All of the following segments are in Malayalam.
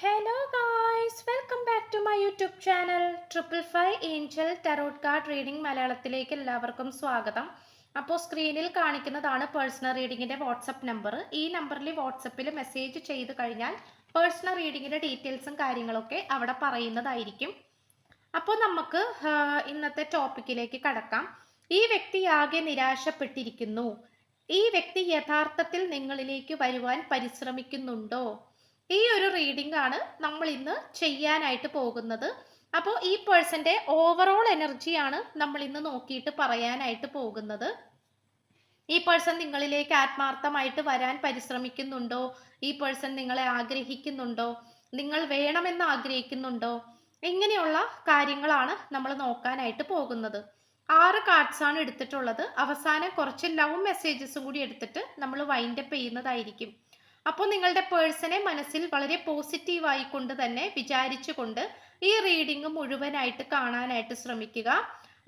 Hello guys welcome back to my YouTube channel triple five angel tarot card reading മലയാളത്തിലേക്ക് എല്ലാവർക്കും സ്വാഗതം. അപ്പോൾ സ്ക്രീനിൽ കാണിക്കുന്നതാണ് പേഴ്സണൽ റീഡിങ്ങിന്റെ വാട്സപ്പ് നമ്പർ ഈ നമ്പറിൽ വാട്സപ്പിൽ മെസ്സേജ് ചെയ്ത് കഴിഞ്ഞാൽ പേഴ്സണൽ റീഡിങ്ങിന്റെ ഡീറ്റെയിൽസും കാര്യങ്ങളൊക്കെ അവിടെ പറയുന്നതായിരിക്കും. അപ്പോൾ നമുക്ക് ഇന്നത്തെ ടോപ്പിക്കിലേക്ക് കടക്കാം. ഈ വ്യക്തി ആകെ നിരാശപ്പെട്ടിരിക്കുന്നു. ഈ വ്യക്തി യഥാർത്ഥത്തിൽ നിങ്ങളിലേക്ക് വരുവാൻ പരിശ്രമിക്കുന്നുണ്ടോ? ഈ ഒരു റീഡിംഗ് ആണ് നമ്മൾ ഇന്ന് ചെയ്യാനായിട്ട് പോകുന്നത്. അപ്പോൾ ഈ പേഴ്സന്റെ ഓവറോൾ എനർജിയാണ് നമ്മൾ ഇന്ന് നോക്കിയിട്ട് പറയാനായിട്ട് പോകുന്നത്. ഈ പേഴ്സൺ നിങ്ങളിലേക്ക് ആത്മാർത്ഥമായിട്ട് വരാൻ പരിശ്രമിക്കുന്നുണ്ടോ? ഈ പേഴ്സൺ നിങ്ങളെ ആഗ്രഹിക്കുന്നുണ്ടോ? നിങ്ങൾ വേണമെന്ന് ആഗ്രഹിക്കുന്നുണ്ടോ? ഇങ്ങനെയുള്ള കാര്യങ്ങളാണ് നമ്മൾ നോക്കാനായിട്ട് പോകുന്നത്. ആറ് കാർഡ്സ് ആണ് എടുത്തിട്ടുള്ളത്. അവസാനം കുറച്ച് ലവ് മെസ്സേജസും കൂടി എടുത്തിട്ട് നമ്മൾ വൈൻഡപ്പ് ചെയ്യുന്നതായിരിക്കും. അപ്പോൾ നിങ്ങളുടെ പേഴ്സണെ മനസ്സിൽ വളരെ പോസിറ്റീവായി കൊണ്ട് തന്നെ വിചാരിച്ചുകൊണ്ട് ഈ റീഡിംഗ് മുഴുവനായിട്ട് കാണാനായിട്ട് ശ്രമിക്കുക.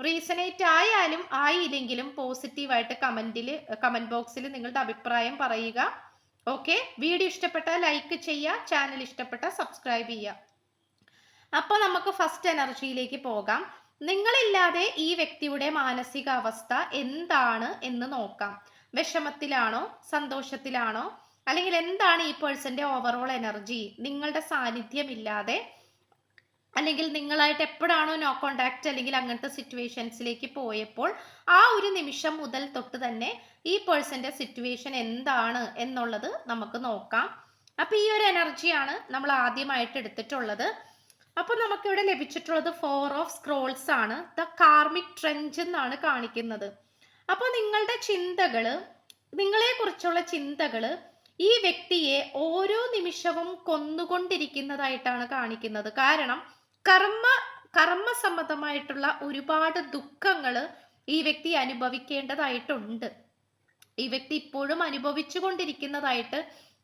റീസണേറ്റ് ആയാലും ആയില്ലെങ്കിലും പോസിറ്റീവായിട്ട് കമന്റിൽ കമന്റ് ബോക്സിൽ നിങ്ങളുടെ അഭിപ്രായം പറയുക. ഓക്കെ വീഡിയോ ഇഷ്ടപ്പെട്ടാൽ ലൈക്ക് ചെയ്യുക ചാനൽ ഇഷ്ടപ്പെട്ടാൽ സബ്സ്ക്രൈബ് ചെയ്യുക. അപ്പോൾ നമുക്ക് ഫസ്റ്റ് എനർജിയിലേക്ക് പോകാം. നിങ്ങളില്ലാതെ ഈ വ്യക്തിയുടെ മാനസികാവസ്ഥ എന്താണ് എന്ന് നോക്കാം. വിഷമത്തിലാണോ? സന്തോഷത്തിലാണോ? അല്ലെങ്കിൽ എന്താണ് ഈ പേഴ്സന്റെ ഓവറോൾ എനർജി നിങ്ങളുടെ സാന്നിധ്യമില്ലാതെ അല്ലെങ്കിൽ നിങ്ങളായിട്ട് എപ്പോഴാണോ നോ കോണ്ടാക്ട് അല്ലെങ്കിൽ അങ്ങനത്തെ സിറ്റുവേഷൻസിലേക്ക് പോയപ്പോൾ ആ ഒരു നിമിഷം മുതൽ തൊട്ട് തന്നെ ഈ പേഴ്സന്റെ സിറ്റുവേഷൻ എന്താണ് എന്നുള്ളത് നമുക്ക് നോക്കാം. അപ്പൊ ഈ ഒരു എനർജിയാണ് നമ്മൾ ആദ്യമായിട്ട് എടുത്തിട്ടുള്ളത്. അപ്പൊ നമുക്കിവിടെ ലഭിച്ചിട്ടുള്ളത് ഫോർ ഓഫ് സ്ക്രോൾസ് ആണ്. ദ കാർമിക് ട്രെഞ്ച് എന്നാണ് കാണിക്കുന്നത്. അപ്പൊ നിങ്ങളുടെ ചിന്തകൾ നിങ്ങളെ കുറിച്ചുള്ള ചിന്തകൾ ഈ വ്യക്തിയെ ഓരോ നിമിഷവും കൊന്നുകൊണ്ടിരിക്കുന്നതായിട്ടാണ് കാണിക്കുന്നത്. കാരണം കർമ്മ കർമ്മസമ്മതമായിട്ടുള്ള ഒരുപാട് ദുഃഖങ്ങൾ ഈ വ്യക്തി അനുഭവിക്കേണ്ടതായിട്ടുണ്ട്. ഈ വ്യക്തി ഇപ്പോഴും അനുഭവിച്ചു കൊണ്ടിരിക്കുന്നതായിട്ട്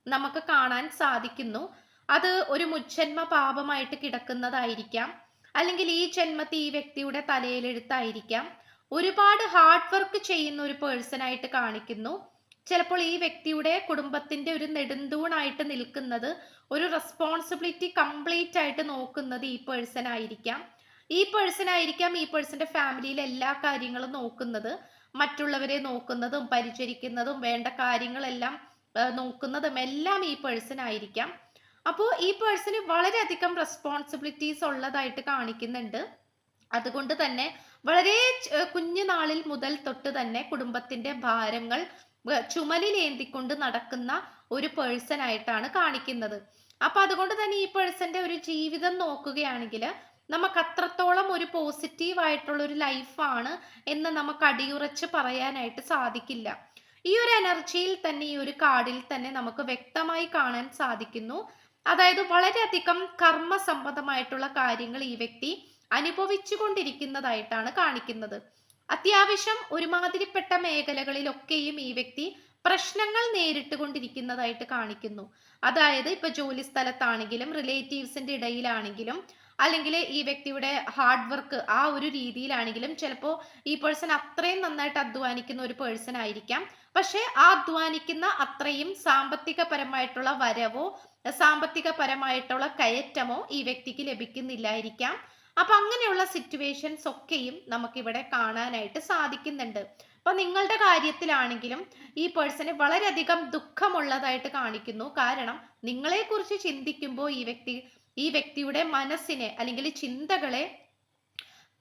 നമുക്ക് കാണാൻ സാധിക്കുന്നു. അത് ഒരു മുജ്ജന്മ പാപമായിട്ട് കിടക്കുന്നതായിരിക്കാം. അല്ലെങ്കിൽ ഈ ജന്മത്തിൽ ഈ വ്യക്തിയുടെ തലയിലെഴുത്തായിരിക്കാം. ഒരുപാട് ഹാർഡ് വർക്ക് ചെയ്യുന്ന ഒരു പേഴ്സൺ ആയിട്ട് കാണിക്കുന്നു. ചിലപ്പോൾ ഈ വ്യക്തിയുടെ കുടുംബത്തിന്റെ ഒരു നെടുന്തൂണായിട്ട് നിൽക്കുന്നത് ഒരു റെസ്പോൺസിബിലിറ്റി കംപ്ലീറ്റ് ആയിട്ട് നോക്കുന്നത് ഈ പേഴ്സൺ ആയിരിക്കാം. ഈ പേഴ്സൺ ആയിരിക്കാം ഈ പേഴ്സന്റെ ഫാമിലിയിലെ എല്ലാ കാര്യങ്ങളും നോക്കുന്നത് മറ്റുള്ളവരെ നോക്കുന്നതും പരിചരിക്കുന്നതും വേണ്ട കാര്യങ്ങളെല്ലാം നോക്കുന്നതും എല്ലാം ഈ പേഴ്സൺ ആയിരിക്കാം. അപ്പോൾ ഈ പേഴ്സണ് വളരെയധികം റെസ്പോൺസിബിലിറ്റീസ് ഉള്ളതായിട്ട് കാണിക്കുന്നുണ്ട്. അതുകൊണ്ട് തന്നെ വളരെ കുഞ്ഞു നാളിൽ മുതൽ തൊട്ട് തന്നെ കുടുംബത്തിന്റെ ഭാരങ്ങൾ ചുമലിലേന്തിക്കൊണ്ട് നടക്കുന്ന ഒരു പേഴ്സൺ ആയിട്ടാണ് കാണിക്കുന്നത്. അപ്പൊ അതുകൊണ്ട് തന്നെ ഈ പേഴ്സന്റെ ഒരു ജീവിതം നോക്കുകയാണെങ്കിൽ നമുക്ക് അത്രത്തോളം ഒരു പോസിറ്റീവ് ആയിട്ടുള്ള ഒരു ലൈഫാണ് എന്ന് നമുക്ക് അടിയുറച്ച് പറയാനായിട്ട് സാധിക്കില്ല. ഈ ഒരു എനർജിയിൽ തന്നെ ഈ ഒരു കാർഡിൽ തന്നെ നമുക്ക് വ്യക്തമായി കാണാൻ സാധിക്കുന്നു. അതായത് വളരെയധികം കർമ്മസംബന്ധമായിട്ടുള്ള കാര്യങ്ങൾ ഈ വ്യക്തി അനുഭവിച്ചു കൊണ്ടിരിക്കുന്നതായിട്ടാണ് കാണിക്കുന്നത്. അത്യാവശ്യം ഒരുമാതിരിപ്പെട്ട മേഖലകളിലൊക്കെയും ഈ വ്യക്തി പ്രശ്നങ്ങൾ നേരിട്ട് കൊണ്ടിരിക്കുന്നതായിട്ട് കാണിക്കുന്നു. അതായത് ഇപ്പൊ ജോലി സ്ഥലത്താണെങ്കിലും റിലേറ്റീവ്സിന്റെ ഇടയിലാണെങ്കിലും അല്ലെങ്കിൽ ഈ വ്യക്തിയുടെ ഹാർഡ് വർക്ക് ആ ഒരു രീതിയിലാണെങ്കിലും ചിലപ്പോൾ ഈ പേഴ്സൺ അത്രയും നന്നായിട്ട് അധ്വാനിക്കുന്ന ഒരു പേഴ്സൺ ആയിരിക്കാം. പക്ഷേ ആ അധ്വാനിക്കുന്ന അത്രയും സാമ്പത്തികപരമായിട്ടുള്ള വരവോ സാമ്പത്തികപരമായിട്ടുള്ള കയറ്റമോ ഈ വ്യക്തിക്ക് ലഭിക്കുന്നില്ലായിരിക്കാം. അപ്പൊ അങ്ങനെയുള്ള സിറ്റുവേഷൻസ് ഒക്കെയും നമുക്കിവിടെ കാണാനായിട്ട് സാധിക്കുന്നുണ്ട്. അപ്പൊ നിങ്ങളുടെ കാര്യത്തിലാണെങ്കിലും ഈ പേഴ്സണ് വളരെയധികം ദുഃഖമുള്ളതായിട്ട് കാണിക്കുന്നു. കാരണം നിങ്ങളെ കുറിച്ച് ചിന്തിക്കുമ്പോൾ ഈ വ്യക്തി ഈ വ്യക്തിയുടെ മനസ്സിനെ അല്ലെങ്കിൽ ചിന്തകളെ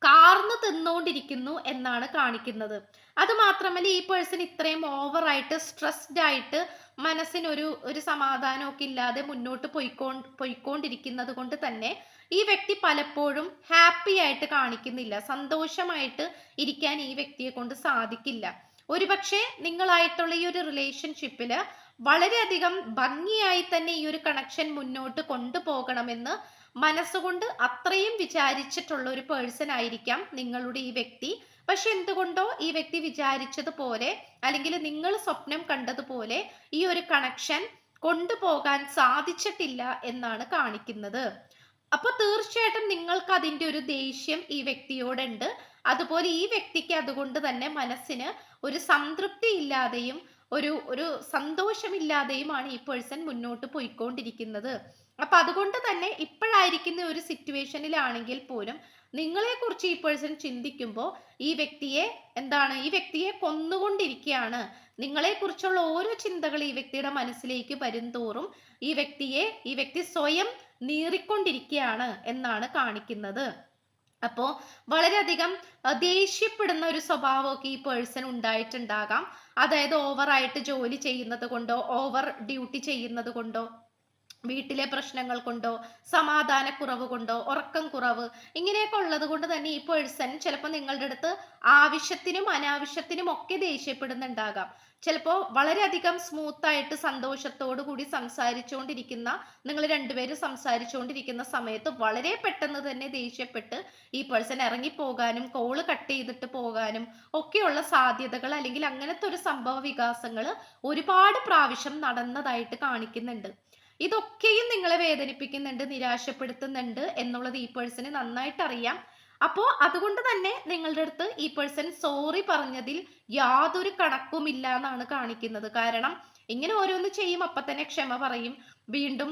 കാർന്നു തിന്നുകൊണ്ടിരിക്കുന്നു എന്നാണ് കാണിക്കുന്നത്. അത് മാത്രമല്ല ഈ പേഴ്സൺ ഇത്രയും ഓവറായിട്ട് സ്ട്രെസ്ഡ് ആയിട്ട് മനസ്സിനൊരു ഒരു സമാധാനമൊക്കെ ഇല്ലാതെ മുന്നോട്ട് പോയിക്കോ പോയിക്കൊണ്ടിരിക്കുന്നത് കൊണ്ട് തന്നെ ഈ വ്യക്തി പലപ്പോഴും ഹാപ്പി ആയിട്ട് കാണിക്കുന്നില്ല. സന്തോഷമായിട്ട് ഇരിക്കാൻ ഈ വ്യക്തിയെ കൊണ്ട് സാധിക്കില്ല. ഒരുപക്ഷെ നിങ്ങളായിട്ടുള്ള ഈ ഒരു റിലേഷൻഷിപ്പിൽ വളരെയധികം ഭംഗിയായി തന്നെ ഈ ഒരു കണക്ഷൻ മുന്നോട്ട് കൊണ്ടുപോകണമെന്ന് മനസ്സുകൊണ്ട് അത്രയും വിചാരിച്ചിട്ടുള്ള ഒരു പേഴ്സൺ ആയിരിക്കാം നിങ്ങളുടെ ഈ വ്യക്തി. പക്ഷെ എന്തുകൊണ്ടോ ഈ വ്യക്തി വിചാരിച്ചതുപോലെ അല്ലെങ്കിൽ നിങ്ങൾ സ്വപ്നം കണ്ടതുപോലെ ഈ ഒരു കണക്ഷൻ കൊണ്ടുപോകാൻ സാധിച്ചിട്ടില്ല എന്നാണ് കാണിക്കുന്നത്. അപ്പൊ തീർച്ചയായിട്ടും നിങ്ങൾക്ക് അതിന്റെ ഒരു ദേഷ്യം ഈ വ്യക്തിയോടുണ്ട്. അതുപോലെ ഈ വ്യക്തിക്ക് അതുകൊണ്ട് തന്നെ മനസ്സിന് ഒരു സംതൃപ്തി ഇല്ലാതെയും ഒരു ഒരു സന്തോഷമില്ലാതെയുമാണ് ഈ പേഴ്സൺ മുന്നോട്ട് പോയിക്കൊണ്ടിരിക്കുന്നത്. അപ്പൊ അതുകൊണ്ട് തന്നെ ഇപ്പോഴായിരിക്കുന്ന ഒരു സിറ്റുവേഷനിലാണെങ്കിൽ പോലും നിങ്ങളെക്കുറിച്ച് ഈ പേഴ്സൺ ചിന്തിക്കുമ്പോൾ ഈ വ്യക്തിയെ എന്താണ് ഈ വ്യക്തിയെ കൊന്നുകൊണ്ടിരിക്കുകയാണ്. നിങ്ങളെക്കുറിച്ചുള്ള ഓരോ ചിന്തകൾ ഈ വ്യക്തിയുടെ മനസ്സിലേക്ക് വരും തോറും ഈ വ്യക്തിയെ ഈ വ്യക്തി സ്വയം നീറിക്കൊണ്ടിരിക്കുകയാണ് എന്നാണ് കാണിക്കുന്നത്. അപ്പോൾ വളരെയധികം ദേഷ്യപ്പെടുന്ന ഒരു സ്വഭാവമൊക്കെ ഈ പേഴ്സൺ ഉണ്ടായിട്ടുണ്ടാകാം. അതായത് ഓവറായിട്ട് ജോലി ചെയ്യുന്നത് കൊണ്ടോ ഓവർ ഡ്യൂട്ടി ചെയ്യുന്നത് കൊണ്ടോ വീട്ടിലെ പ്രശ്നങ്ങൾ കൊണ്ടോ സമാധാനക്കുറവ് കൊണ്ടോ ഉറക്കം കുറവ് ഇങ്ങനെയൊക്കെ ഉള്ളത് കൊണ്ട് തന്നെ ഈ പേഴ്സൺ ചിലപ്പോൾ നിങ്ങളുടെ അടുത്ത് ആവശ്യത്തിനും അനാവശ്യത്തിനും ഒക്കെ ദേഷ്യപ്പെടുന്നുണ്ടാകാം. ചിലപ്പോൾ വളരെയധികം സ്മൂത്ത് ആയിട്ട് സന്തോഷത്തോടു കൂടി സംസാരിച്ചുകൊണ്ടിരിക്കുന്ന നിങ്ങൾ രണ്ടുപേരും സംസാരിച്ചുകൊണ്ടിരിക്കുന്ന സമയത്ത് വളരെ പെട്ടെന്ന് തന്നെ ദേഷ്യപ്പെട്ട് ഈ പേഴ്സൺ ഇറങ്ങിപ്പോകാനും കോൾ കട്ട് ചെയ്തിട്ട് പോകാനും ഒക്കെയുള്ള സാധ്യതകൾ അല്ലെങ്കിൽ അങ്ങനത്തെ ഒരു സംഭവ വികാസങ്ങൾ ഒരുപാട് പ്രാവശ്യം നടന്നതായിട്ട് കാണിക്കുന്നുണ്ട്. ഇതൊക്കെയും നിങ്ങളെ വേദനിപ്പിക്കുന്നുണ്ട് നിരാശപ്പെടുത്തുന്നുണ്ട് എന്നുള്ളത് ഈ പേഴ്സണ് നന്നായിട്ട് അറിയാം. അപ്പോ അതുകൊണ്ട് തന്നെ നിങ്ങളുടെ അടുത്ത് ഈ പേഴ്സൺ സോറി പറഞ്ഞതിൽ യാതൊരു കണക്കുമില്ല എന്നാണ് കാണിക്കുന്നത്. കാരണം ഇങ്ങനെ ഓരോന്ന് ചെയ്യും അപ്പൊ തന്നെ ക്ഷമ പറയും. വീണ്ടും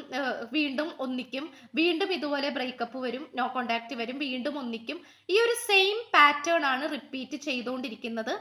വീണ്ടും ഒന്നിക്കും. വീണ്ടും ഇതുപോലെ ബ്രേക്കപ്പ് വരും നോ കോണ്ടാക്ട് വരും വീണ്ടും ഒന്നിക്കും. ഈ ഒരു സെയിം പാറ്റേൺ ആണ് റിപ്പീറ്റ് ചെയ്തുകൊണ്ടിരിക്കുന്നത്.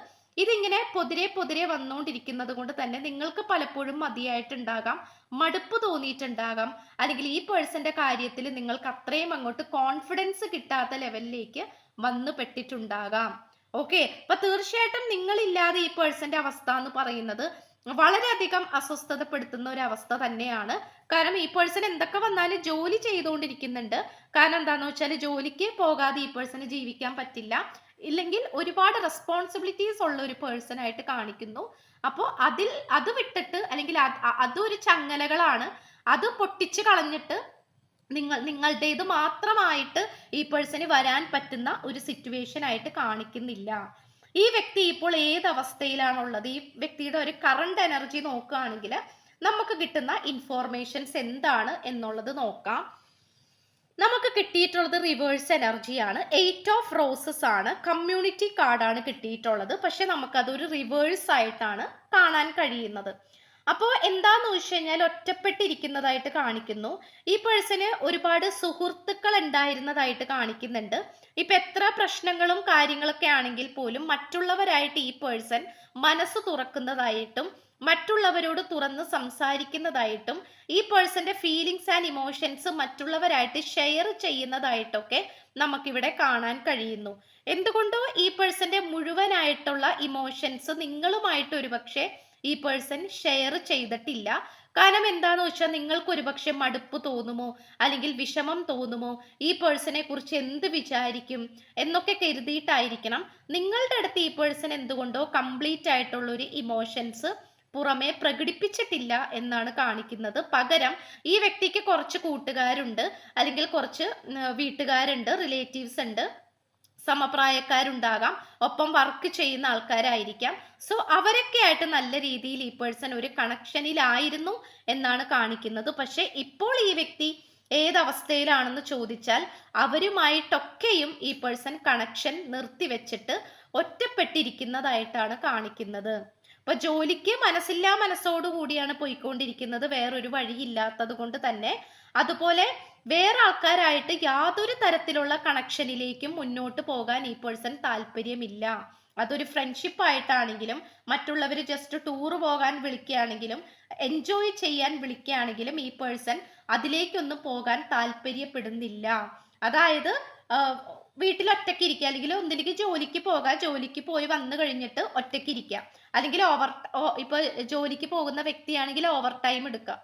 ഇതിങ്ങനെ പൊതിരെ പൊതിരെ വന്നുകൊണ്ടിരിക്കുന്നത് കൊണ്ട് തന്നെ നിങ്ങൾക്ക് പലപ്പോഴും മതിയായിട്ടുണ്ടാകാം. മടുപ്പ് തോന്നിയിട്ടുണ്ടാകാം. അല്ലെങ്കിൽ ഈ പേഴ്സന്റെ കാര്യത്തിൽ നിങ്ങൾക്ക് അത്രയും അങ്ങോട്ട് കോൺഫിഡൻസ് കിട്ടാത്ത ലെവലിലേക്ക് വന്നു പെട്ടിട്ടുണ്ടാകാം. ഓക്കെ അപ്പൊ തീർച്ചയായിട്ടും നിങ്ങളില്ലാതെ ഈ പേഴ്സന്റെ അവസ്ഥ എന്ന് പറയുന്നത് വളരെയധികം അസ്വസ്ഥതപ്പെടുത്തുന്ന ഒരു അവസ്ഥ തന്നെയാണ്. കാരണം ഈ പേഴ്സൺ എന്തൊക്കെ വന്നാലും ജോലി ചെയ്തുകൊണ്ടിരിക്കുന്നുണ്ട്. കാരണം എന്താന്ന് വെച്ചാൽ ജോലിക്ക് പോകാതെ ഈ പേഴ്സണ് ജീവിക്കാൻ പറ്റില്ല. ഇല്ലെങ്കിൽ ഒരുപാട് റെസ്പോൺസിബിലിറ്റീസ് ഉള്ള ഒരു പേഴ്സൺ ആയിട്ട് കാണിക്കുന്നു. അപ്പോൾ അതിൽ അത് വിട്ടിട്ട് അല്ലെങ്കിൽ അതൊരു ചങ്ങലകളാണ്. അത് പൊട്ടിച്ച് കളഞ്ഞിട്ട് നിങ്ങൾ നിങ്ങളുടേത് മാത്രമായിട്ട് ഈ പേഴ്സണി വരാൻ പറ്റുന്ന ഒരു സിറ്റുവേഷൻ ആയിട്ട് കാണിക്കുന്നില്ല. ഈ വ്യക്തി ഇപ്പോൾ ഏത് അവസ്ഥയിലാണുള്ളത്? ഈ വ്യക്തിയുടെ ഒരു കറണ്ട് എനർജി നോക്കുകയാണെങ്കിൽ നമുക്ക് കിട്ടുന്ന ഇൻഫോർമേഷൻസ് എന്താണ് എന്നുള്ളത് നോക്കാം. നമുക്ക് കിട്ടിയിട്ടുള്ളത് റിവേഴ്സ് എനർജിയാണ് എയ്റ്റ് ഓഫ് റോസസ് ആണ്. കമ്മ്യൂണിറ്റി കാർഡാണ് കിട്ടിയിട്ടുള്ളത്. പക്ഷെ നമുക്കതൊരു റിവേഴ്സ് ആയിട്ടാണ് കാണാൻ കഴിയുന്നത്. അപ്പോൾ എന്താന്ന് വെച്ച് കഴിഞ്ഞാൽ ഒറ്റപ്പെട്ടിരിക്കുന്നതായിട്ട് കാണിക്കുന്നു. ഈ പേഴ്സന് ഒരുപാട് സുഹൃത്തുക്കൾ ഉണ്ടായിരുന്നതായിട്ട് കാണിക്കുന്നുണ്ട്. ഇപ്പൊ എത്ര പ്രശ്നങ്ങളും കാര്യങ്ങളൊക്കെ ആണെങ്കിൽ പോലും മറ്റുള്ളവരായിട്ട് ഈ പേഴ്സൺ മനസ്സ് തുറക്കുന്നതായിട്ടും മറ്റുള്ളവരോട് തുറന്ന് സംസാരിക്കുന്നതായിട്ടും ഈ പേഴ്സന്റെ ഫീലിങ്സ് ആൻഡ് ഇമോഷൻസ് മറ്റുള്ളവരായിട്ട് ഷെയർ ചെയ്യുന്നതായിട്ടൊക്കെ നമുക്കിവിടെ കാണാൻ കഴിയുന്നു. എന്തുകൊണ്ടോ ഈ പേഴ്സന്റെ മുഴുവനായിട്ടുള്ള ഇമോഷൻസ് നിങ്ങളുമായിട്ട് ഒരുപക്ഷെ ഈ പേഴ്സൺ ഷെയർ ചെയ്തിട്ടില്ല. കാരണം എന്താന്ന് വെച്ചാൽ നിങ്ങൾക്ക് ഒരുപക്ഷെ മടുപ്പ് തോന്നുമോ? അല്ലെങ്കിൽ വിഷമം തോന്നുമോ? ഈ പേഴ്സണെ കുറിച്ച് എന്ത് വിചാരിക്കും? എന്നൊക്കെ കരുതിയിട്ടായിരിക്കണം നിങ്ങളുടെ അടുത്ത് ഈ പേഴ്സൺ എന്തുകൊണ്ടോ കംപ്ലീറ്റ് ആയിട്ടുള്ള ഒരു ഇമോഷൻസ് പുറമെ പ്രകടിപ്പിച്ചിട്ടില്ല എന്നാണ് കാണിക്കുന്നത്. പകരം ഈ വ്യക്തിക്ക് കുറച്ച് കൂട്ടുകാരുണ്ട്. അല്ലെങ്കിൽ കുറച്ച് വീട്ടുകാരുണ്ട് റിലേറ്റീവ്സ് ഉണ്ട്. സമപ്രായക്കാരുണ്ടാകാം. ഒപ്പം വർക്ക് ചെയ്യുന്ന ആൾക്കാരായിരിക്കാം. സോ അവരൊക്കെ ആയിട്ട് നല്ല രീതിയിൽ ഈ പേഴ്സൺ ഒരു കണക്ഷനിലായിരുന്നു എന്നാണ് കാണിക്കുന്നത്. പക്ഷെ ഇപ്പോൾ ഈ വ്യക്തി ഏതവസ്ഥയിലാണെന്ന് ചോദിച്ചാൽ അവരുമായിട്ടൊക്കെയും ഈ പേഴ്സൺ കണക്ഷൻ നിർത്തിവെച്ചിട്ട് ഒറ്റപ്പെട്ടിരിക്കുന്നതായിട്ടാണ് കാണിക്കുന്നത്. അപ്പൊ ജോലിക്ക് മനസ്സില്ലാ മനസ്സോടുകൂടിയാണ് പോയിക്കൊണ്ടിരിക്കുന്നത്. വേറൊരു വഴിയില്ലാത്തത് കൊണ്ട് തന്നെ. അതുപോലെ വേറെ ആൾക്കാരായിട്ട് യാതൊരു തരത്തിലുള്ള കണക്ഷനിലേക്കും മുന്നോട്ട് പോകാൻ ഈ പേഴ്സൺ താല്പര്യമില്ല. അതൊരു ഫ്രണ്ട്ഷിപ്പ് ആയിട്ടാണെങ്കിലും മറ്റുള്ളവർ ജസ്റ്റ് ടൂർ പോകാൻ വിളിക്കുകയാണെങ്കിലും എൻജോയ് ചെയ്യാൻ വിളിക്കുകയാണെങ്കിലും ഈ പേഴ്സൺ അതിലേക്കൊന്നും പോകാൻ താല്പര്യപ്പെടുന്നില്ല. അതായത് വീട്ടിൽ ഒറ്റയ്ക്ക് ഇരിക്കുക അല്ലെങ്കിൽ ഒന്നിലേക്ക് ജോലിക്ക് പോകാം. ജോലിക്ക് പോയി വന്നു കഴിഞ്ഞിട്ട് ഒറ്റയ്ക്ക് അല്ലെങ്കിൽ ഓവർ ഇപ്പൊ ജോലിക്ക് പോകുന്ന വ്യക്തിയാണെങ്കിൽ ഓവർ ടൈം എടുക്കുക.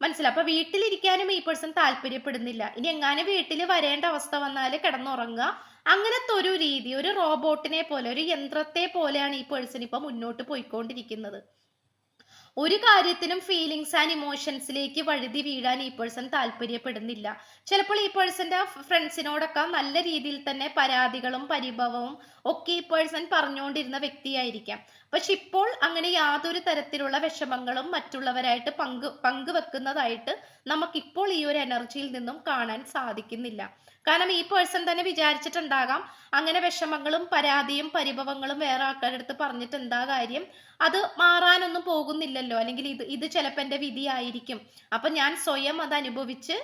മനസ്സിലായി? അപ്പൊ വീട്ടിലിരിക്കാനും ഈ പേഴ്സൺ താല്പര്യപ്പെടുന്നില്ല. ഇനി എങ്ങാനും വീട്ടിൽ വരേണ്ട അവസ്ഥ വന്നാൽ കിടന്നുറങ്ങുക. അങ്ങനത്തെ ഒരു രീതി ഒരു റോബോട്ടിനെ പോലെ ഒരു യന്ത്രത്തെ പോലെയാണ് ഈ പേഴ്സൺ ഇപ്പൊ മുന്നോട്ട് പോയിക്കൊണ്ടിരിക്കുന്നത്. ഒരു കാര്യത്തിനും ഫീലിങ്സ് ആൻഡ് ഇമോഷൻസിലേക്ക് വഴുതി വീഴാൻ ഈ പേഴ്സൺ താല്പര്യപ്പെടുന്നില്ല. ചിലപ്പോൾ ഈ പേഴ്സന്റെ ഫ്രണ്ട്സിനോടൊക്കെ നല്ല രീതിയിൽ തന്നെ പരാതികളും പരിഭവവും ഒക്കെ ഈ പേഴ്സൺ പറഞ്ഞുകൊണ്ടിരുന്ന വ്യക്തിയായിരിക്കാം. പക്ഷെ ഇപ്പോൾ അങ്ങനെ യാതൊരു തരത്തിലുള്ള വിഷമങ്ങളും മറ്റുള്ളവരായിട്ട് പങ്ക് പങ്കുവെക്കുന്നതായിട്ട് നമുക്കിപ്പോൾ ഈ ഒരു എനർജിയിൽ നിന്നും കാണാൻ സാധിക്കുന്നില്ല. കാരണം ഈ പേഴ്സൺ തന്നെ വിചാരിച്ചിട്ടുണ്ടാകാം അങ്ങനെ വിഷമങ്ങളും പരാതിയും പരിഭവങ്ങളും വേറെ ആൾക്കാരുടെ അടുത്ത് പറഞ്ഞിട്ട് എന്താ കാര്യം? അത് മാറാനൊന്നും പോകുന്നില്ലല്ലോ. അല്ലെങ്കിൽ ഇത് ഇത് ചിലപ്പോൾ എന്റെ വിധിയായിരിക്കും. അപ്പൊ ഞാൻ സ്വയം അത് അനുഭവിച്ച്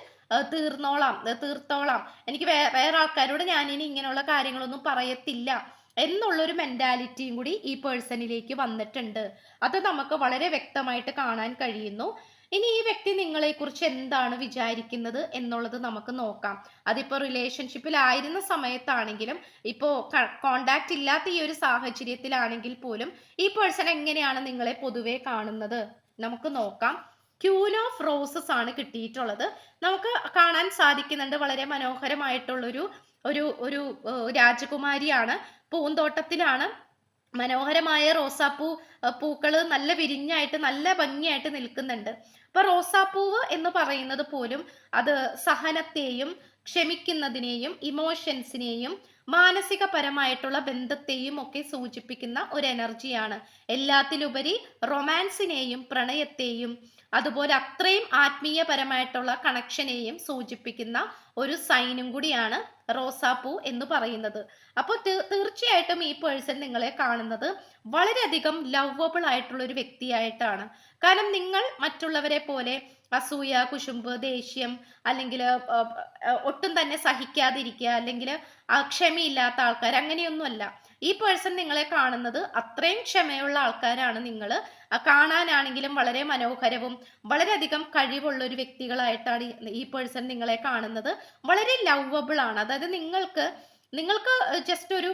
തീർന്നോളാം തീർത്തോളാം. എനിക്ക് വേ വേറെ ആൾക്കാരോട് ഞാൻ ഇനി ഇങ്ങനെയുള്ള കാര്യങ്ങളൊന്നും പറയത്തില്ല എന്നുള്ളൊരു മെന്റാലിറ്റിയും കൂടി ഈ പേഴ്സണിലേക്ക് വന്നിട്ടുണ്ട്. അത് നമുക്ക് വളരെ വ്യക്തമായിട്ട് കാണാൻ കഴിയുന്നു. ഇനി ഈ വ്യക്തി നിങ്ങളെക്കുറിച്ച് എന്താണ് വിചാരിക്കുന്നത് എന്നുള്ളത് നമുക്ക് നോക്കാം. അതിപ്പോ റിലേഷൻഷിപ്പിൽ ആയിരുന്ന സമയത്താണെങ്കിലും ഇപ്പോ കോണ്ടാക്ട് ഇല്ലാത്ത ഈ ഒരു സാഹചര്യത്തിലാണെങ്കിൽ പോലും ഈ പേഴ്സൺ എങ്ങനെയാണ് നിങ്ങളെ പൊതുവെ കാണുന്നത്? നമുക്ക് നോക്കാം. ക്യൂൻ ഓഫ് റോസസ് ആണ് കിട്ടിയിട്ടുള്ളത്. നമുക്ക് കാണാൻ സാധിക്കുന്നുണ്ട്. വളരെ മനോഹരമായിട്ടുള്ളൊരു ഒരു ഒരു രാജകുമാരിയാണ്. പൂന്തോട്ടത്തിലാണ്. മനോഹരമായ റോസാപ്പൂ പൂക്കൾ നല്ല വിരിഞ്ഞായിട്ട് നല്ല ഭംഗിയായിട്ട് നിൽക്കുന്നുണ്ട്. അപ്പൊ റോസാപ്പൂവ് എന്ന് പറയുന്നത് പോലും അത് സഹനത്തെയും ക്ഷമിക്കുന്നതിനെയും ഇമോഷൻസിനെയും മാനസികപരമായിട്ടുള്ള ബന്ധത്തെയും ഒക്കെ സൂചിപ്പിക്കുന്ന ഒരു എനർജിയാണ്. എല്ലാത്തിലുപരി റൊമാൻസിനെയും പ്രണയത്തെയും അതുപോലെ അത്രയും ആത്മീയപരമായിട്ടുള്ള കണക്ഷനെയും സൂചിപ്പിക്കുന്ന ഒരു സൈനും കൂടിയാണ് റോസാപ്പൂ എന്ന് പറയുന്നത്. അപ്പോൾ തീർച്ചയായിട്ടും ഈ പേഴ്സൺ നിങ്ങളെ കാണുന്നത് വളരെയധികം ലവബിൾ ആയിട്ടുള്ള ഒരു വ്യക്തിയായിട്ടാണ്. കാരണം നിങ്ങൾ മറ്റുള്ളവരെ പോലെ അസൂയ കുശുമ്പ് ദേഷ്യം അല്ലെങ്കിൽ ഒട്ടും തന്നെ സഹിക്കാതിരിക്കുക അല്ലെങ്കിൽ ക്ഷമയില്ലാത്ത ആൾക്കാർ അങ്ങനെയൊന്നുമല്ല. ഈ പേഴ്സൺ നിങ്ങളെ കാണുന്നത് അത്രയും ക്ഷമയുള്ള ആൾക്കാരാണ് നിങ്ങൾ. കാണാനാണെങ്കിലും വളരെ മനോഹരവും വളരെയധികം കഴിവുള്ള ഒരു വ്യക്തികളായിട്ടാണ് ഈ പേഴ്സൺ നിങ്ങളെ കാണുന്നത്. വളരെ ലവബിൾ ആണ്. അതായത് നിങ്ങൾക്ക് നിങ്ങൾക്ക് ജസ്റ്റ് ഒരു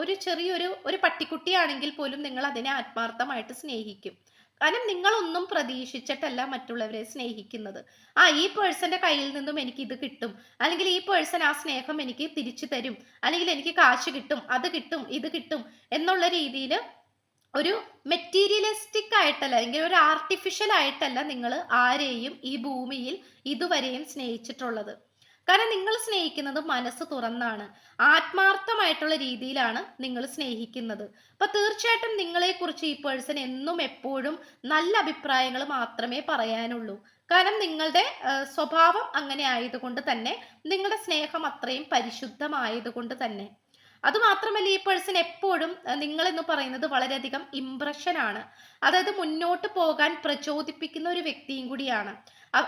ഒരു ചെറിയൊരു ഒരു പട്ടിക്കുട്ടിയാണെങ്കിൽ പോലും നിങ്ങൾ അതിനെ ആത്മാർത്ഥമായിട്ട് സ്നേഹിക്കും. കാരണം നിങ്ങളൊന്നും പ്രതീക്ഷിച്ചിട്ടല്ല മറ്റുള്ളവരെ സ്നേഹിക്കുന്നത്. ആ ഈ പേഴ്സന്റെ കയ്യിൽ നിന്നും എനിക്ക് ഇത് കിട്ടും. അല്ലെങ്കിൽ ഈ പേഴ്സൺ ആ സ്നേഹം എനിക്ക് തിരിച്ചു തരും. അല്ലെങ്കിൽ എനിക്ക് കാശ് കിട്ടും അത് കിട്ടും ഇത് കിട്ടും എന്നുള്ള രീതിയിൽ ഒരു മെറ്റീരിയലിസ്റ്റിക് ആയിട്ടല്ല അല്ലെങ്കിൽ ഒരു ആർട്ടിഫിഷ്യൽ ആയിട്ടല്ല നിങ്ങൾ ആരെയും ഈ ഭൂമിയിൽ ഇതുവരെയും സ്നേഹിച്ചിട്ടുള്ളത്. കാരണം നിങ്ങൾ സ്നേഹിക്കുന്നത് മനസ്സ് തുറന്നാണ്. ആത്മാർത്ഥമായിട്ടുള്ള രീതിയിലാണ് നിങ്ങൾ സ്നേഹിക്കുന്നത്. അപ്പൊ തീർച്ചയായിട്ടും നിങ്ങളെക്കുറിച്ച് ഈ പേഴ്സൺ എന്നും എപ്പോഴും നല്ല അഭിപ്രായങ്ങൾ മാത്രമേ പറയാനുള്ളൂ. കാരണം നിങ്ങളുടെ സ്വഭാവം അങ്ങനെ ആയതുകൊണ്ട് തന്നെ നിങ്ങളുടെ സ്നേഹം അത്രയും പരിശുദ്ധമായതുകൊണ്ട് തന്നെ. അതുമാത്രമല്ല ഈ പേഴ്സൺ എപ്പോഴും നിങ്ങൾ എന്ന് പറയുന്നത് വളരെയധികം ഇംപ്രഷൻ ആണ്. അതായത് മുന്നോട്ട് പോകാൻ പ്രചോദിപ്പിക്കുന്ന ഒരു വ്യക്തിയും കൂടിയാണ്.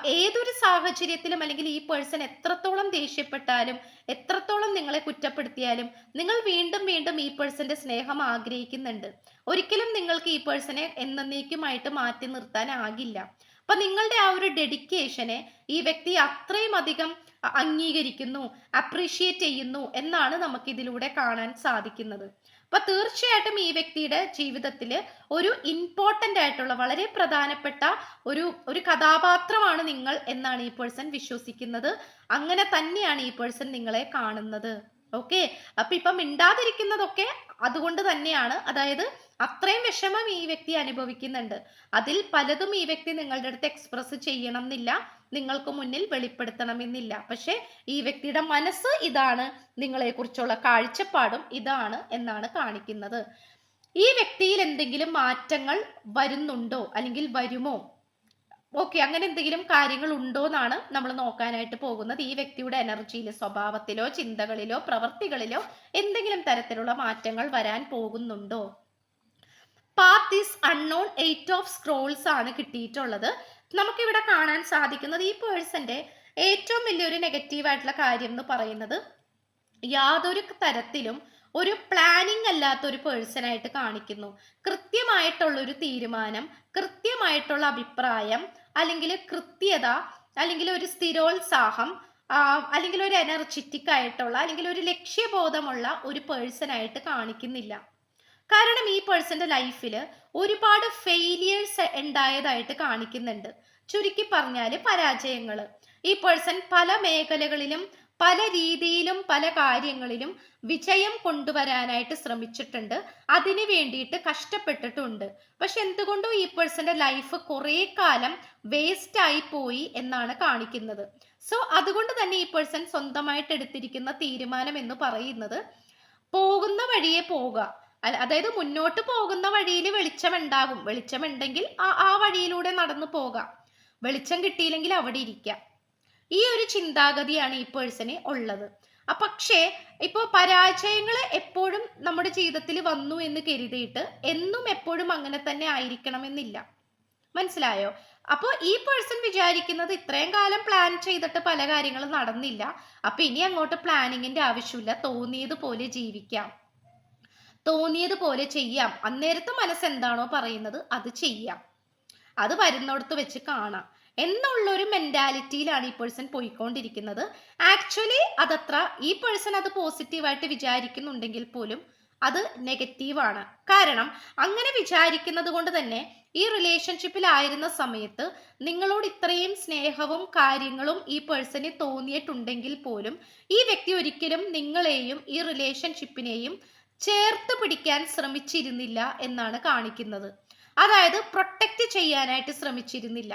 ഏതൊരു സാഹചര്യത്തിലും അല്ലെങ്കിൽ ഈ പേഴ്സൺ എത്രത്തോളം ദേഷ്യപ്പെട്ടാലും എത്രത്തോളം നിങ്ങളെ കുറ്റപ്പെടുത്തിയാലും നിങ്ങൾ വീണ്ടും വീണ്ടും ഈ പേഴ്സന്റെ സ്നേഹം ആഗ്രഹിക്കുന്നുണ്ട്. ഒരിക്കലും നിങ്ങൾക്ക് ഈ പേഴ്സണെ എന്നേക്കുമായിട്ട് മാറ്റി നിർത്താനാകില്ല അപ്പൊ നിങ്ങളുടെ ആ ഒരു ഡെഡിക്കേഷനെ ഈ വ്യക്തി അത്രയും അധികം അംഗീകരിക്കുന്നു അപ്രീഷിയേറ്റ് ചെയ്യുന്നു എന്നാണ് നമുക്ക് ഇതിലൂടെ കാണാൻ സാധിക്കുന്നത്. അപ്പൊ തീർച്ചയായിട്ടും ഈ വ്യക്തിയുടെ ജീവിതത്തിൽ ഒരു ഇമ്പോർട്ടന്റ് ആയിട്ടുള്ള വളരെ പ്രധാനപ്പെട്ട ഒരു ഒരു കഥാപാത്രമാണ് നിങ്ങൾ എന്നാണ് ഈ പേഴ്സൺ വിശ്വസിക്കുന്നത്. അങ്ങനെ തന്നെയാണ് ഈ പേഴ്സൺ നിങ്ങളെ കാണുന്നത്. ഓക്കെ. അപ്പൊ ഇപ്പം മിണ്ടാതിരിക്കുന്നതൊക്കെ അതുകൊണ്ട് തന്നെയാണ്. അതായത് അത്രയും വിഷമം ഈ വ്യക്തി അനുഭവിക്കുന്നുണ്ട്. അതിൽ പലതും ഈ വ്യക്തി നിങ്ങളുടെ അടുത്ത് എക്സ്പ്രസ് ചെയ്യണം എന്നില്ല നിങ്ങൾക്ക് മുന്നിൽ വെളിപ്പെടുത്തണമെന്നില്ല. പക്ഷെ ഈ വ്യക്തിയുടെ മനസ്സ് ഇതാണ് നിങ്ങളെക്കുറിച്ചുള്ള കാഴ്ചപ്പാടും ഇതാണ് എന്നാണ് കാണിക്കുന്നത്. ഈ വ്യക്തിയിൽ എന്തെങ്കിലും മാറ്റങ്ങൾ വരുന്നുണ്ടോ? അല്ലെങ്കിൽ വരുമോ? ഓക്കെ അങ്ങനെ എന്തെങ്കിലും കാര്യങ്ങൾ ഉണ്ടോ എന്നാണ് നമ്മൾ നോക്കാനായിട്ട് പോകുന്നത്. ഈ വ്യക്തിയുടെ എനർജിയിൽ സ്വഭാവത്തിലോ ചിന്തകളിലോ പ്രവൃത്തികളിലോ എന്തെങ്കിലും തരത്തിലുള്ള മാറ്റങ്ങൾ വരാൻ പോകുന്നുണ്ടോ? Path is unknown eight of scrolls ആണ് കിട്ടിയിട്ടുള്ളത്. നമുക്കിവിടെ കാണാൻ സാധിക്കുന്നത് ഈ പേഴ്സന്റെ ഏറ്റവും വലിയൊരു നെഗറ്റീവ് ആയിട്ടുള്ള കാര്യം എന്ന് പറയുന്നത് യാതൊരു തരത്തിലും ഒരു പ്ലാനിങ് അല്ലാത്ത ഒരു പേഴ്സൺ ആയിട്ട് കാണിക്കുന്നു. കൃത്യമായിട്ടുള്ള ഒരു തീരുമാനം കൃത്യമായിട്ടുള്ള അഭിപ്രായം അല്ലെങ്കിൽ കൃത്യത അല്ലെങ്കിൽ ഒരു സ്ഥിരോത്സാഹം അല്ലെങ്കിൽ ഒരു എനർജറ്റിക് ആയിട്ടുള്ള അല്ലെങ്കിൽ ഒരു ലക്ഷ്യബോധമുള്ള ഒരു പേഴ്സൺ ആയിട്ട് കാണിക്കുന്നില്ല. കാരണം ഈ പേഴ്സന്റെ ലൈഫിൽ ഒരുപാട് ഫെയിലിയേഴ്സ് ഉണ്ടായതായിട്ട് കാണിക്കുന്നുണ്ട്. ചുരുക്കി പറഞ്ഞാൽ പരാജയങ്ങൾ ഈ പേഴ്സൺ പല മേഖലകളിലും പല രീതിയിലും പല കാര്യങ്ങളിലും വിജയം കൊണ്ടുവരാനായിട്ട് ശ്രമിച്ചിട്ടുണ്ട്. അതിനു വേണ്ടിയിട്ട് കഷ്ടപ്പെട്ടിട്ടുണ്ട്. പക്ഷെ എന്തുകൊണ്ടും ഈ പേഴ്സന്റെ ലൈഫ് കുറെ കാലം വേസ്റ്റ് ആയി പോയി എന്നാണ് കാണിക്കുന്നത്. സോ അതുകൊണ്ട് തന്നെ ഈ പേഴ്സൺ സ്വന്തമായിട്ട് എടുത്തിരിക്കുന്ന തീരുമാനം എന്ന് പറയുന്നത് പോകുന്ന വഴിയെ പോവുക. അതായത് മുന്നോട്ട് പോകുന്ന വഴിയിൽ വെളിച്ചം ഉണ്ടാകും. വെളിച്ചം വെളിച്ചമുണ്ടെങ്കിൽ ആ ആ വഴിയിലൂടെ നടന്നു പോകാം. വെളിച്ചം കിട്ടിയില്ലെങ്കിൽ അവിടെ ഇരിക്കാം. ഈ ഒരു ചിന്താഗതിയാണ് ഈ പേഴ്സണെ ഉള്ളത്. പക്ഷേ ഇപ്പോൾ പരാജയങ്ങൾ എപ്പോഴും നമ്മുടെ ജീവിതത്തിൽ വന്നു എന്ന് കരുതിയിട്ട് എന്നും എപ്പോഴും അങ്ങനെ തന്നെ ആയിരിക്കണമെന്നില്ല. മനസ്സിലായോ? അപ്പോൾ ഈ പേഴ്സൺ വിചാരിക്കുന്നത് ഇത്രയും കാലം പ്ലാൻ ചെയ്തിട്ട് പല കാര്യങ്ങളും നടന്നില്ല. അപ്പൊ ഇനി അങ്ങോട്ട് പ്ലാനിങ്ങിന്റെ ആവശ്യമില്ല. തോന്നിയതുപോലെ ജീവിക്കാം. തോന്നിയതുപോലെ ചെയ്യാം. അന്നേരത്തെ മനസ്സെന്താണോ പറയുന്നത് അത് ചെയ്യാം. അത് വരുന്നിടത്ത് വെച്ച് കാണാം. എന്നുള്ളൊരു മെന്റാലിറ്റിയിലാണ് ഈ പേഴ്സൺ പോയിക്കൊണ്ടിരിക്കുന്നത്. ആക്ച്വലി അതത്ര ഈ പേഴ്സൺ അത് പോസിറ്റീവായിട്ട് വിചാരിക്കുന്നുണ്ടെങ്കിൽ പോലും അത് നെഗറ്റീവാണ് കാരണം അങ്ങനെ വിചാരിക്കുന്നത് കൊണ്ട് തന്നെ ഈ റിലേഷൻഷിപ്പിൽ ആയിരുന്ന സമയത്ത് നിങ്ങളോട് ഇത്രയും സ്നേഹവും കാര്യങ്ങളും ഈ പേഴ്സന് തോന്നിയിട്ടുണ്ടെങ്കിൽ പോലും ഈ വ്യക്തി ഒരിക്കലും നിങ്ങളെയും ഈ റിലേഷൻഷിപ്പിനെയും ചേർത്ത് പിടിക്കാൻ ശ്രമിച്ചിരുന്നില്ല എന്നാണ് കാണിക്കുന്നത്. അതായത് പ്രൊട്ടക്റ്റ് ചെയ്യാനായിട്ട് ശ്രമിച്ചിരുന്നില്ല.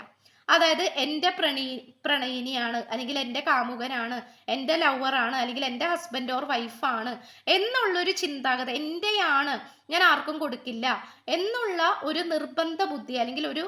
അതായത് എന്റെ പ്രണയി പ്രണയിനിയാണ് അല്ലെങ്കിൽ എന്റെ കാമുകനാണ് എന്റെ ലവറാണ് അല്ലെങ്കിൽ എന്റെ ഹസ്ബൻഡ് ഓർ വൈഫാണ് എന്നുള്ളൊരു ചിന്താഗതി എന്റെയാണ് ഞാൻ ആർക്കും കൊടുക്കില്ല എന്നുള്ള ഒരു നിർബന്ധ ബുദ്ധി അല്ലെങ്കിൽ ഒരു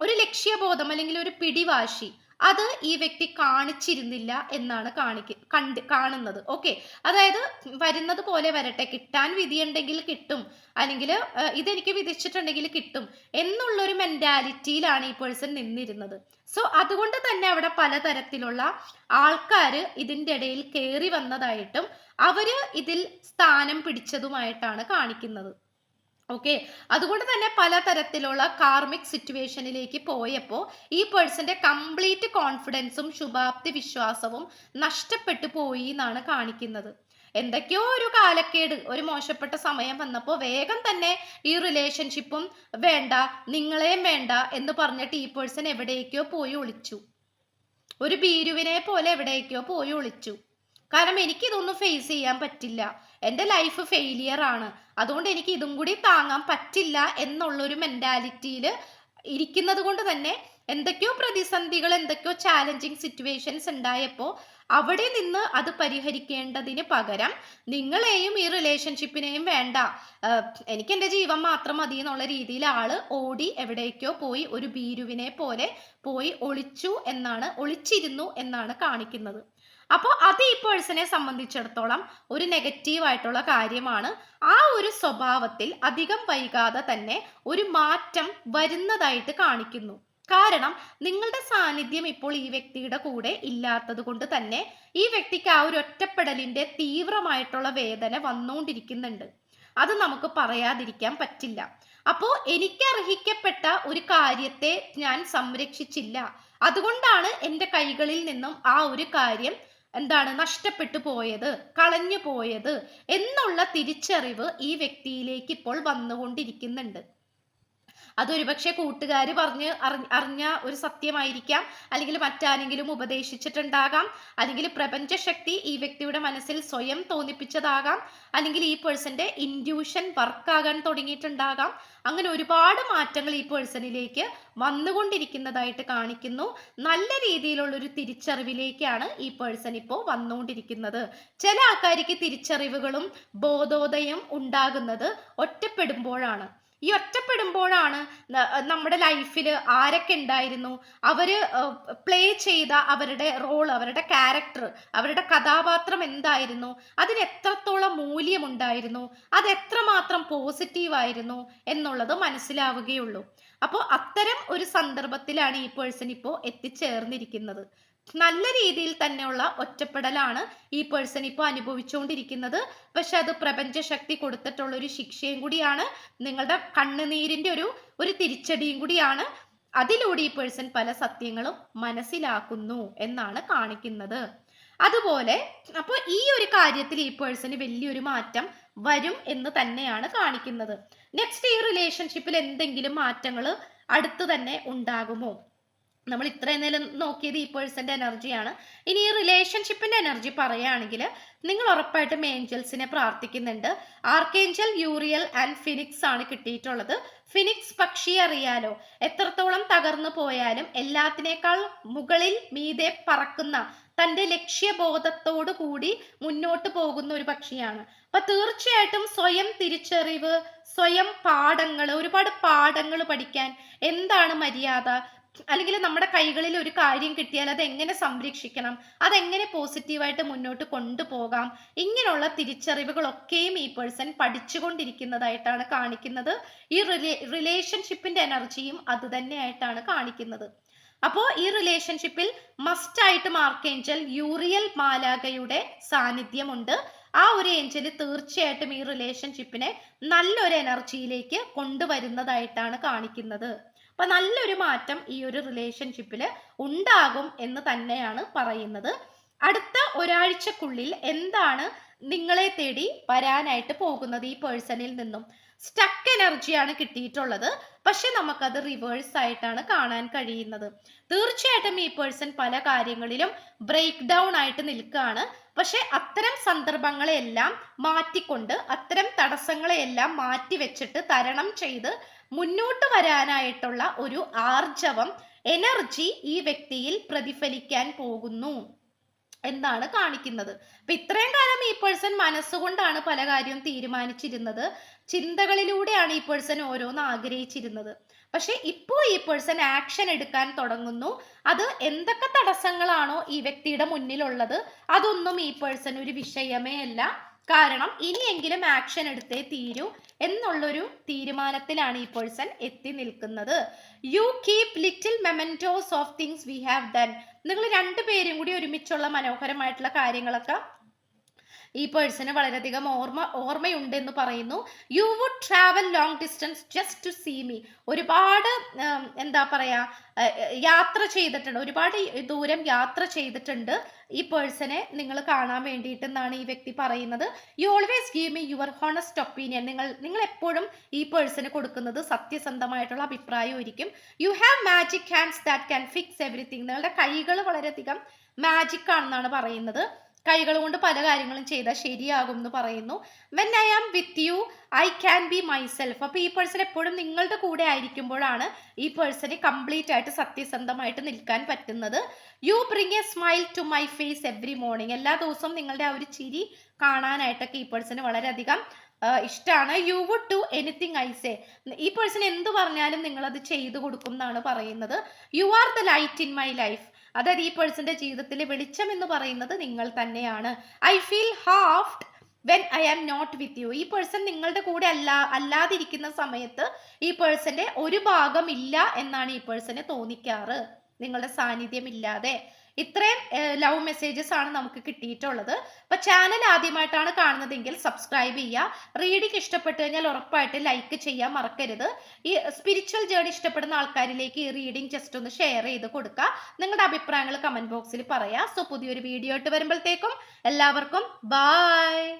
ഒരു ലക്ഷ്യബോധം അല്ലെങ്കിൽ ഒരു പിടിവാശി അത് ഈ വ്യക്തി കാണിച്ചിരുന്നില്ല എന്നാണ് കാണിക്ക കണ്ട് കാണുന്നത്. ഓക്കെ അതായത് വരുന്നത് പോലെ വരട്ടെ കിട്ടാൻ വിധിയുണ്ടെങ്കിൽ കിട്ടും. അല്ലെങ്കിൽ ഇതെനിക്ക് വിധിച്ചിട്ടുണ്ടെങ്കിൽ കിട്ടും എന്നുള്ളൊരു മെന്റാലിറ്റിയിലാണ് ഈ പേഴ്സൺ നിന്നിരുന്നത്. സോ അതുകൊണ്ട് തന്നെ അവിടെ പലതരത്തിലുള്ള ആൾക്കാർ ഇതിന്റെ ഇടയിൽ കയറി വന്നതായിട്ടും അവർ ഇതിൽ സ്ഥാനം പിടിച്ചതുമായിട്ടാണ് കാണിക്കുന്നത്. ഓക്കെ അതുകൊണ്ട് തന്നെ പലതരത്തിലുള്ള കാർമിക് സിറ്റുവേഷനിലേക്ക് പോയപ്പോൾ ഈ പേഴ്സന്റെ കംപ്ലീറ്റ് കോൺഫിഡൻസും ശുഭാപ്തി വിശ്വാസവും നഷ്ടപ്പെട്ടു പോയി എന്നാണ് കാണിക്കുന്നത്. എന്തൊക്കെയോ ഒരു കാലക്കേട് ഒരു മോശപ്പെട്ട സമയം വന്നപ്പോൾ വേഗം തന്നെ ഈ റിലേഷൻഷിപ്പും വേണ്ട നിങ്ങളെയും വേണ്ട എന്ന് പറഞ്ഞിട്ട് ഈ പേഴ്സൺ എവിടേക്കോ പോയി ഒളിച്ചു. ഒരു ഭീരുവിനെ പോലെ എവിടേക്കോ പോയി ഒളിച്ചു. കാരണം എനിക്കിതൊന്നും ഫേസ് ചെയ്യാൻ പറ്റില്ല. എന്റെ ലൈഫ് ഫെയിലിയർ ആണ്. അതുകൊണ്ട് എനിക്ക് ഇതും കൂടി താങ്ങാൻ പറ്റില്ല എന്നുള്ളൊരു മെന്റാലിറ്റിയിൽ ഇരിക്കുന്നത് കൊണ്ട് തന്നെ എന്തൊക്കെയോ പ്രതിസന്ധികൾ എന്തൊക്കെയോ ചാലഞ്ചിങ് സിറ്റുവേഷൻസ് ഉണ്ടായപ്പോൾ അവിടെ നിന്ന് അത് പരിഹരിക്കേണ്ടതിന് പകരം നിങ്ങളെയും ഈ റിലേഷൻഷിപ്പിനെയും വേണ്ട. എനിക്ക് എന്റെ ജീവൻ മാത്രം മതി എന്നുള്ള രീതിയിൽ ആൾ ഓടി എവിടേക്കോ പോയി ഒരു ഭീരുവിനെ പോലെ പോയി ഒളിച്ചു എന്നാണ് ഒളിച്ചിരുന്നു എന്നാണ് കാണിക്കുന്നത്. അപ്പോൾ അത് ഈ പേഴ്സണെ സംബന്ധിച്ചിടത്തോളം ഒരു നെഗറ്റീവ് ആയിട്ടുള്ള കാര്യമാണ്. ആ ഒരു സ്വഭാവത്തിൽ അധികം വൈകാതെ തന്നെ ഒരു മാറ്റം വരുന്നതായിട്ട് കാണിക്കുന്നു. കാരണം നിങ്ങളുടെ സാന്നിധ്യം ഇപ്പോൾ ഈ വ്യക്തിയുടെ കൂടെ ഇല്ലാത്തത് കൊണ്ട് തന്നെ ഈ വ്യക്തിക്ക് ആ ഒരു ഒറ്റപ്പെടലിന്റെ തീവ്രമായിട്ടുള്ള വേദന വന്നുകൊണ്ടിരിക്കുന്നുണ്ട്. അത് നമുക്ക് പറയാതിരിക്കാൻ പറ്റില്ല. അപ്പോൾ എനിക്ക് അർഹിക്കപ്പെട്ട ഒരു കാര്യത്തെ ഞാൻ സംരക്ഷിച്ചില്ല. അതുകൊണ്ടാണ് എന്റെ കൈകളിൽ നിന്നും ആ ഒരു കാര്യം എന്താണ് നഷ്ടപ്പെട്ടു പോയത് കളഞ്ഞു പോയത് എന്നുള്ള തിരിച്ചറിവ് ഈ വ്യക്തിയിലേക്ക് ഇപ്പോൾ വന്നുകൊണ്ടിരിക്കുന്നുണ്ട്. അതൊരുപക്ഷെ കൂട്ടുകാർ പറഞ്ഞ് അറിഞ്ഞ ഒരു സത്യമായിരിക്കാം. അല്ലെങ്കിൽ മറ്റാരെങ്കിലും ഉപദേശിച്ചിട്ടുണ്ടാകാം. അല്ലെങ്കിൽ പ്രപഞ്ചശക്തി ഈ വ്യക്തിയുടെ മനസ്സിൽ സ്വയം തോന്നിപ്പിച്ചതാകാം. അല്ലെങ്കിൽ ഈ പേഴ്സന്റെ ഇൻഡ്യൂഷൻ വർക്കാകാൻ തുടങ്ങിയിട്ടുണ്ടാകാം. അങ്ങനെ ഒരുപാട് മാറ്റങ്ങൾ ഈ പേഴ്സണിലേക്ക് വന്നുകൊണ്ടിരിക്കുന്നതായിട്ട് കാണിക്കുന്നു. നല്ല രീതിയിലുള്ള ഒരു തിരിച്ചറിവിലേക്കാണ് ഈ പേഴ്സൺ ഇപ്പോൾ വന്നുകൊണ്ടിരിക്കുന്നത്. ചില ആൾക്കാർക്ക് തിരിച്ചറിവുകളും ബോധോദയം ഉണ്ടാകുന്നത് ഒറ്റപ്പെടുമ്പോഴാണ്. ഈ ഒറ്റപ്പെടുമ്പോഴാണ് നമ്മുടെ ലൈഫിൽ ആരൊക്കെ ഉണ്ടായിരുന്നു? അവർ പ്ലേ ചെയ്ത അവരുടെ റോൾ അവരുടെ ക്യാരക്ടർ അവരുടെ കഥാപാത്രം എന്തായിരുന്നു? അതിന് എത്രത്തോളം മൂല്യമുണ്ടായിരുന്നു? അത് എത്രമാത്രം പോസിറ്റീവ് ആയിരുന്നു എന്നുള്ളത് മനസ്സിലാവുകയുള്ളൂ. അപ്പോൾ അത്തരം ഒരു സന്ദർഭത്തിലാണ് ഈ പേഴ്സൺ ഇപ്പോൾ എത്തിച്ചേർന്നിരിക്കുന്നത്. നല്ല രീതിയിൽ തന്നെയുള്ള ഒറ്റപ്പെടലാണ് ഈ പേഴ്സൺ ഇപ്പോൾ അനുഭവിച്ചുകൊണ്ടിരിക്കുന്നത്. പക്ഷെ അത് പ്രപഞ്ചശക്തി കൊടുത്തിട്ടുള്ള ഒരു ശിക്ഷയും കൂടിയാണ്. നിങ്ങളുടെ കണ്ണുനീരിന്റെ ഒരു ഒരു തിരിച്ചടിയും കൂടിയാണ്. അതിലൂടെ ഈ പേഴ്സൺ പല സത്യങ്ങളും മനസ്സിലാക്കുന്നു എന്നാണ് കാണിക്കുന്നത്. അതുപോലെ അപ്പോൾ ഈ ഒരു കാര്യത്തിൽ ഈ പേഴ്സന് വലിയൊരു മാറ്റം വരും എന്ന് തന്നെയാണ് കാണിക്കുന്നത്. നെക്സ്റ്റ് ഈ റിലേഷൻഷിപ്പിൽ എന്തെങ്കിലും മാറ്റങ്ങൾ അടുത്ത് തന്നെ ഉണ്ടാകുമോ? നമ്മൾ ഇത്രയും നേരം നോക്കിയത് ഈ പേഴ്സന്റെ എനർജിയാണ്. ഇനി ഈ റിലേഷൻഷിപ്പിന്റെ എനർജി പറയുകയാണെങ്കിൽ നിങ്ങൾ ഉറപ്പായിട്ടും ഏഞ്ചൽസിനെ പ്രാർത്ഥിക്കുന്നുണ്ട്. ആർക്കേഞ്ചൽ യൂറിയൽ ആൻഡ് ഫിനിക്സ് ആണ് കിട്ടിയിട്ടുള്ളത്. ഫിനിക്സ് പക്ഷി അറിയാലോ എത്രത്തോളം തകർന്നു പോയാലും എല്ലാത്തിനേക്കാൾ മുകളിൽ മീതെ പറക്കുന്ന തന്റെ ലക്ഷ്യബോധത്തോടു കൂടി മുന്നോട്ട് പോകുന്ന ഒരു പക്ഷിയാണ്. അപ്പൊ തീർച്ചയായിട്ടും സ്വയം തിരിച്ചറിവ് സ്വയം പാഠങ്ങൾ ഒരുപാട് പാഠങ്ങൾ പഠിക്കാൻ എന്താണ് മര്യാദ? അല്ലെങ്കിൽ നമ്മുടെ കൈകളിൽ ഒരു കാര്യം കിട്ടിയാൽ അത് എങ്ങനെ സംരക്ഷിക്കണം? അതെങ്ങനെ പോസിറ്റീവായിട്ട് മുന്നോട്ട് കൊണ്ടുപോകാം? ഇങ്ങനെയുള്ള തിരിച്ചറിവുകളൊക്കെയും ഈ പേഴ്സൺ പഠിച്ചുകൊണ്ടിരിക്കുന്നതായിട്ടാണ് കാണിക്കുന്നത്. ഈ റിലേ റിലേഷൻഷിപ്പിന്റെ എനർജിയും അത് തന്നെയായിട്ടാണ് കാണിക്കുന്നത്. അപ്പോൾ ഈ റിലേഷൻഷിപ്പിൽ മസ്റ്റ് ആയിട്ട് മാർക്കേഞ്ചൽ യൂറിയൽ മാലാകയുടെ സാന്നിധ്യമുണ്ട്. ആ ഒരു ഏഞ്ചൽ തീർച്ചയായിട്ടും ഈ റിലേഷൻഷിപ്പിനെ നല്ലൊരു എനർജിയിലേക്ക് കൊണ്ടുവരുന്നതായിട്ടാണ് കാണിക്കുന്നത്. അപ്പൊ നല്ലൊരു മാറ്റം ഈ ഒരു റിലേഷൻഷിപ്പിൽ ഉണ്ടാകും എന്ന് തന്നെയാണ് പറയുന്നത്. അടുത്ത ഒരാഴ്ചക്കുള്ളിൽ എന്താണ് നിങ്ങളെ തേടി വരാനായിട്ട് പോകുന്നത് ഈ പേഴ്സണിൽ നിന്നും? സ്റ്റക്ക് എനർജിയാണ് കിട്ടിയിട്ടുള്ളത്. പക്ഷെ നമുക്കത് റിവേഴ്സ് ആയിട്ടാണ് കാണാൻ കഴിയുന്നത്. തീർച്ചയായിട്ടും ഈ പേഴ്സൺ പല കാര്യങ്ങളിലും ബ്രേക്ക് ഡൗൺ ആയിട്ട് നിൽക്കുകയാണ്. പക്ഷെ അത്തരം സന്ദർഭങ്ങളെയെല്ലാം മാറ്റിക്കൊണ്ട് അത്തരം തടസ്സങ്ങളെയെല്ലാം മാറ്റി വെച്ചിട്ട് തരണം ചെയ്ത് മുന്നോട്ട് വരാനായിട്ടുള്ള ഒരു ആർജവം എനർജി ഈ വ്യക്തിയിൽ പ്രതിഫലിക്കാൻ പോകുന്നു എന്നാണ് കാണിക്കുന്നത്. അപ്പൊ ഇത്രയും കാലം ഈ പേഴ്സൺ മനസ്സുകൊണ്ടാണ് പല കാര്യവും തീരുമാനിച്ചിരുന്നത്. ചിന്തകളിലൂടെയാണ് ഈ പേഴ്സൺ ഓരോന്ന് ആഗ്രഹിച്ചിരുന്നത്. പക്ഷെ ഇപ്പോൾ ഈ പേഴ്സൺ ആക്ഷൻ എടുക്കാൻ തുടങ്ങുന്നു. അത് എന്തൊക്കെ തടസ്സങ്ങളാണോ ഈ വ്യക്തിയുടെ മുന്നിലുള്ളത് അതൊന്നും ഈ പേഴ്സൺ ഒരു വിഷയമേ അല്ല. കാരണം ഇനിയെങ്കിലും ആക്ഷൻ എടുത്തേ തീരൂ. എന്നുള്ളൊരു തീരുമാനത്തിലാണ് ഈ പേഴ്സൺ എത്തി നിൽക്കുന്നത്. You keep little mementos of things we have done നിങ്ങൾ രണ്ടുപേരും കൂടി ഒരുമിച്ചുള്ള മനോഹരമായിട്ടുള്ള കാര്യങ്ങളൊക്കെ ഈ പേഴ്സണ് വളരെയധികം ഓർമ്മ ഓർമ്മയുണ്ടെന്ന് പറയുന്നു. You would travel long distance just to see me ഒരുപാട് എന്താ പറയാ യാത്ര ചെയ്തിട്ടുണ്ട്. ഒരുപാട് ദൂരം യാത്ര ചെയ്തിട്ടുണ്ട് ഈ പേഴ്സണെ നിങ്ങൾ കാണാൻ വേണ്ടിയിട്ടെന്നാണ് ഈ വ്യക്തി പറയുന്നത്. You always give me your honest opinion നിങ്ങൾ നിങ്ങൾ എപ്പോഴും ഈ പേഴ്സണ് കൊടുക്കുന്നത് സത്യസന്ധമായിട്ടുള്ള അഭിപ്രായമായിരിക്കും you have magic hands that can fix everything നിങ്ങളുടെ കൈകൾ വളരെയധികം മാജിക് ആണെന്നാണ് പറയുന്നത്. കൈകൾ കൊണ്ട് പല കാര്യങ്ങളും ചെയ്താൽ ശരിയാകും എന്ന് പറയുന്നു. When I am with you I can be myself അപ്പോൾ ഈ പേഴ്സൺ എപ്പോഴും നിങ്ങളുടെ കൂടെ ആയിരിക്കുമ്പോഴാണ് ഈ പേഴ്സണെ കംപ്ലീറ്റ് ആയിട്ട് സത്യസന്ധമായിട്ട് നിൽക്കാൻ പറ്റുന്നത്. You bring a smile to my face every morning എല്ലാ ദിവസവും നിങ്ങളുടെ ആ ഒരു ചിരി കാണാനായിട്ടൊക്കെ ഈ പേഴ്സണ് വളരെയധികം ഇഷ്ടമാണ് you would do anything I say ഈ പേഴ്സൺ എന്ത് പറഞ്ഞാലും നിങ്ങളത് ചെയ്തു കൊടുക്കും എന്നാണ് പറയുന്നത്. You are the light in my life അതായത് ഈ പേഴ്സന്റെ ജീവിതത്തിലെ വെളിച്ചം എന്ന് പറയുന്നത് നിങ്ങൾ തന്നെയാണ്. I feel halved when I am not with you ഈ പേഴ്സൺ നിങ്ങളുടെ കൂടെ അല്ല അല്ലാതിരിക്കുന്ന സമയത്ത് ഈ പേഴ്സന്റെ ഒരു ഭാഗം ഇല്ല എന്നാണ് ഈ പേഴ്സനെ തോന്നിക്കാറ്. നിങ്ങളുടെ സാന്നിധ്യം ഇല്ലാതെ. ഇത്രയും ലവ് മെസ്സേജസ് ആണ് നമുക്ക് കിട്ടിയിട്ടുള്ളത്. അപ്പൊ ചാനൽ ആദ്യമായിട്ടാണ് കാണുന്നതെങ്കിൽ സബ്സ്ക്രൈബ് ചെയ്യുക. റീഡിങ് ഇഷ്ടപ്പെട്ടു കഴിഞ്ഞാൽ ഉറപ്പായിട്ട് ലൈക്ക് ചെയ്യാൻ മറക്കരുത്. ഈ സ്പിരിച്വൽ ജേർണി ഇഷ്ടപ്പെടുന്ന ആൾക്കാരിലേക്ക് ഈ റീഡിങ് ജസ്റ്റ് ഒന്ന് ഷെയർ ചെയ്ത് കൊടുക്കുക. നിങ്ങളുടെ അഭിപ്രായങ്ങൾ കമന്റ് ബോക്സിൽ പറയാം. സോ പുതിയൊരു വീഡിയോ ആയിട്ട് വരുമ്പോഴത്തേക്കും എല്ലാവർക്കും ബായ്